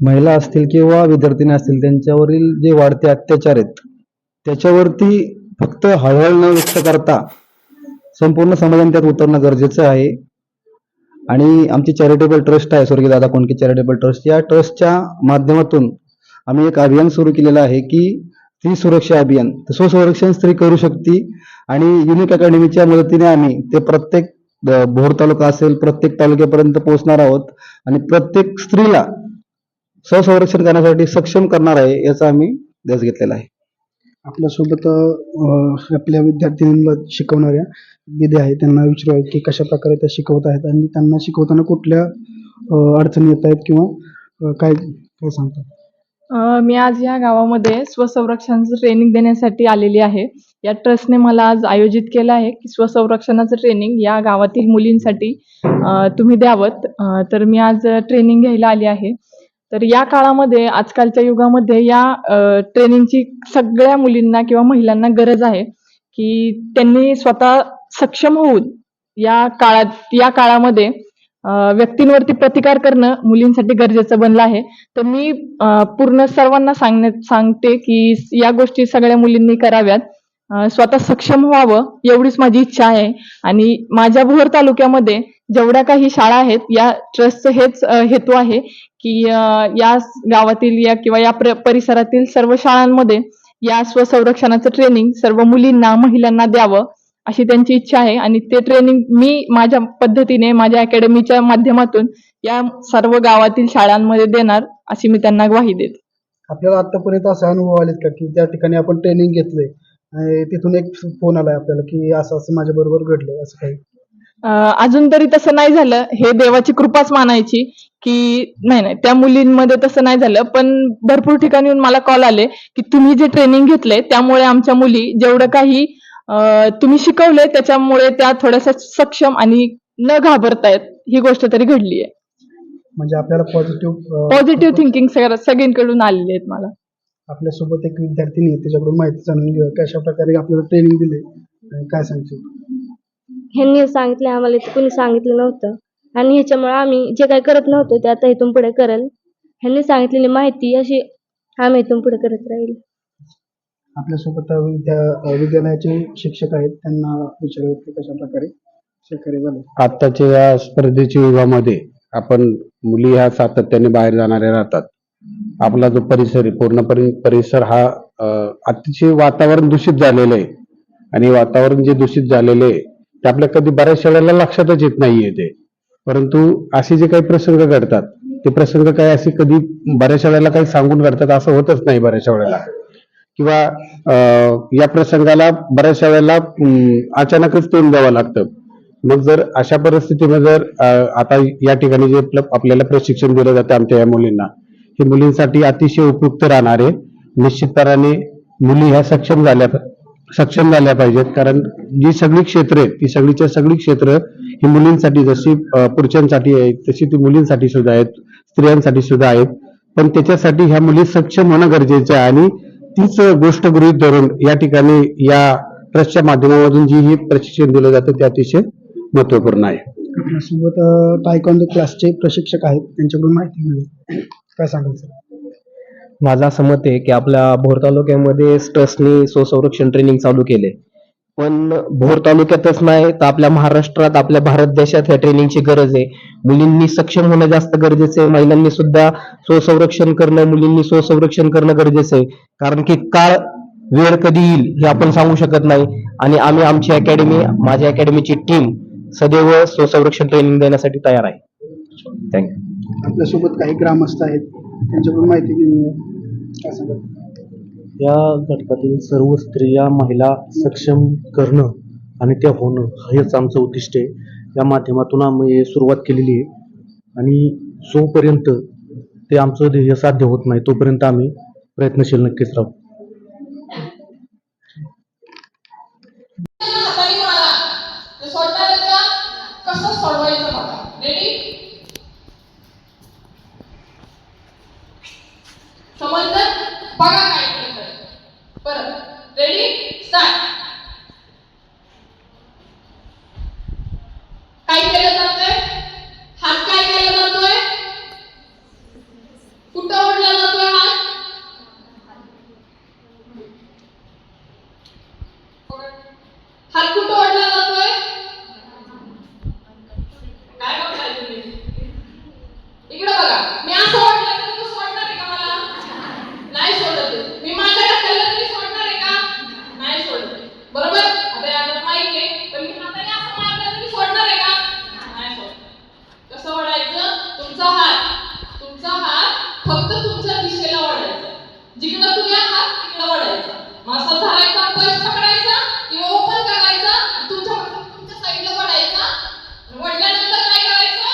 महिला असतील किंवा विद्यार्थिनी असतील त्यांच्यावरील जे वाढते अत्याचार आहेत त्याच्यावरती फक्त हळहळ न व्यक्त करता संपूर्ण समाजाने त्यात उतरणं गरजेचं आहे. आणि आमची चॅरिटेबल ट्रस्ट आहे स्वर्गीय दादा कोंडके चॅरिटेबल ट्रस्ट या ट्रस्टच्या माध्यमातून आम्ही एक अभियान सुरू केलेलं आहे की स्त्री सुरक्षा अभियान. स्वसंरक्षण स्त्री करू शकते आणि युनिक अकॅडमीच्या मदतीने आम्ही ते प्रत्येक भोर तालुका असेल प्रत्येक तालुक्यापर्यंत पोहोचणार आहोत. आणि प्रत्येक स्त्रीला स्वसंरक्षण करण्यासाठी सक्षम करणार आहे याचा आम्ही ध्यास घेतलेला आहे. आपल्यासोबत अं, आपल्या विद्यार्थिनींना शिकवणाऱ्या दिदी आहेत त्यांना विचारूया की कशा प्रकारे त्या शिकवत आहेत आणि त्यांना शिकवताना कुठल्या अं, अडचणी येत आहेत किंवा अं, काय काय सांगतात? अ, मी आज या गावामध्ये स्वसंरक्षणाचं ट्रेनिंग देण्यासाठी आलेली आहे. या ट्रस्टने मला आज आयोजित केलं आहे की स्वसंरक्षणाचं ट्रेनिंग या गावातील मुलींसाठी अ, तुम्ही द्यावं तर मी आज ट्रेनिंग घ्यायला आली आहे. तर या काळामध्ये आजकालच्या युगामध्ये या ट्रेनिंगची सगळ्या मुलींना किंवा महिलांना गरज आहे की त्यांनी स्वतः सक्षम होऊन या काळात या काळामध्ये व्यक्तींवरती प्रतिकार करणं मुलींसाठी गरजेचं बनलं आहे. तर मी पूर्ण सर्वांना सांगण्यात सांगते की या गोष्टी सगळ्या मुलींनी कराव्यात. स्वतः सक्षम व्हावं एवढीच माझी इच्छा आहे. आणि माझ्या भोर तालुक्यामध्ये जेवढ्या काही शाळा आहेत या ट्रस्टचं हेच हेतू आहे की या गावातील या किंवा या परिसरातील सर्व शाळांमध्ये या स्वसंरक्षणाचं ट्रेनिंग सर्व मुलींना महिलांना द्यावं अशी त्यांची इच्छा आहे. आणि ते ट्रेनिंग मी माझ्या पद्धतीने माझ्या अकॅडमीच्या माध्यमातून या सर्व गावातील शाळांमध्ये देणार अशी मी त्यांना ग्वाही देते. आपल्याला आतापर्यंत असे अनुभव आलेत का की त्या ठिकाणी आपण ट्रेनिंग घेतलंय तिथून एक फोन आलाय आपल्याला की असं असं माझ्या बरोबर घडलंय असं काही? अजून तरी तसं नाही झालं. हे देवाची कृपाच मानायची की नाही नाही त्या मुलींमध्ये तसं नाही झालं. पण भरपूर ठिकाणी येऊन मला कॉल आले की तुम्ही जे ट्रेनिंग घेतले त्यामुळे आमच्या मुली जेवढं काही तुम्ही शिकवले त्याच्यामुळे त्या थोड्याशा सक्षम आणि न घाबरतायत ही गोष्ट तरी घडली आहे. म्हणजे आपल्याला पॉझिटिव्ह पॉझिटिव्ह थिंकिंग सगळींकडून आलेली आहेत मला. आपल्यासोबत एक विद्यार्थिनी त्याच्याकडून माहिती जाणून घेऊया कशा प्रकारे आपल्याला ट्रेनिंग दिले काय सांगशील? ह्यांनी सांगितले आम्हाला इथं कोणी सांगितलं नव्हतं. आणि ह्याच्यामुळे आम्ही जे काही करत नव्हतो ते आता इथून पुढे करल. ह्यांनी सांगितलेली माहिती अशी आम्ही इथून पुढे करत राहील. आपल्यासोबत विद्या विद्यालयाचे शिक्षक आहेत त्यांना विचारूया की कशा प्रकारे सहकार्य झालं. आत्ताच्या या स्पर्धेच्या युगामध्ये आपण मुली ह्या सातत्याने बाहेर जाणाऱ्या राहतात. आपला जो परिसर आहे पूर्णपणे परिसर हा अतिशय वातावरण दूषित झालेलं आहे. आणि वातावरण जे दूषित झालेलं आहे ते आपल्या कधी बऱ्याचशा वेळेला लक्षातच येत नाहीये ते. परंतु असे जे काही प्रसंग घडतात ते प्रसंग काही असे कधी बऱ्याचशा वेळेला काही सांगून घडतात असं होतच नाही बऱ्याचशा वेळेला. किंवा अं, या प्रसंगाला बऱ्याचशा वेळेला अचानकच तोंड द्यावं लागतं. मग जर अशा परिस्थितीमध्ये जर आता या ठिकाणी जे आपल्याला प्रशिक्षण दिलं जातं आमच्या या मुलींना हे मुलींसाठी अतिशय उपयुक्त राहणारे निश्चितपणाने मुली ह्या सक्षम झाल्या सक्षम झाल्या पाहिजेत. कारण जी सगळी क्षेत्र आहेत ती सगळीच्या सगळी क्षेत्र ही मुलींसाठी जशी पुरुषांसाठी आहेत तशी ती मुलींसाठी सुद्धा आहेत स्त्रियांसाठी सुद्धा आहेत. पण त्याच्यासाठी ह्या मुली सक्षम होणं गरजेचं आहे. आणि तीच गोष्ट गृहीत धरून या ठिकाणी या ट्रस्टच्या माध्यमामधून जी ही प्रशिक्षण दिलं जातं ते अतिशय महत्त्वपूर्ण आहे. आपल्यासोबत टायकॉन क्लासचे प्रशिक्षक आहेत. त्यांच्याकडून माहिती मिळेल. काय सांगाल सर? माझं असं मत आहे की आपल्या भोर तालुक्यामध्ये ट्रस्टनी स्वसंरक्षण ट्रेनिंग चालू केले पण भोर तालुक्यातच नाही तर आपल्या महाराष्ट्रात आपल्या भारत देशात ह्या ट्रेनिंगची गरज आहे. मुलींनी सक्षम होणं जास्त गरजेचं आहे. महिलांनी सुद्धा स्वसंरक्षण करणं मुलींनी स्वसंरक्षण करणं गरजेचं आहे. कारण की काळ वेळ कधी येईल हे आपण सांगू शकत नाही. आणि आम्ही आमची अकॅडमी माझ्या अकॅडमीची टीम सदैव स्वसंरक्षण ट्रेनिंग देण्यासाठी तयार आहे. थँक्यू आपल्यासोबत काही ग्रामस्थ आहेत. त्यांच्याकडून माहिती घेऊया. या घटकातील सर्व स्त्रिया महिला सक्षम करणं आणि त्या होणं हेच आमचं उद्दिष्ट आहे. या माध्यमातून आम्ही सुरुवात केलेली आहे. आणि जोपर्यंत ते आमचं ध्येय साध्य होत नाही तोपर्यंत आम्ही प्रयत्नशील नक्कीच राहू. बघा काय केलं परत रेडी स्टार्ट काय केलं जातंय? हात काय केलं जातोय? कुठं ओढला जातोय हात? हात कुठं ओढला कुठच्या दिशेला वळायचं जिकडं तुम्ही आहात तिकडं वळायचं मासा धरायचा पैस पकडायचा किंवा ओपन करायचा तुमच्या तुमच्या साईडला वळायचा वडल्यानंतर काय करायचं?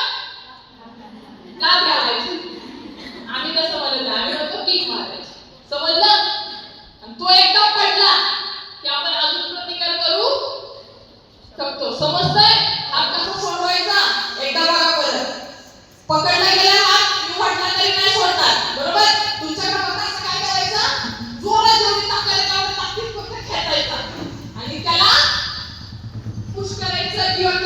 लाद घालायची. आम्ही कसं म्हणत आम्ही म्हणतो किक मारायची. समजलं? आणि तो एकदा पडला की आपण अजून प्रतिकार करू शकतो. समजतंय? हा कसा सोडवायचा एकदा बघा परत. पकडला that you are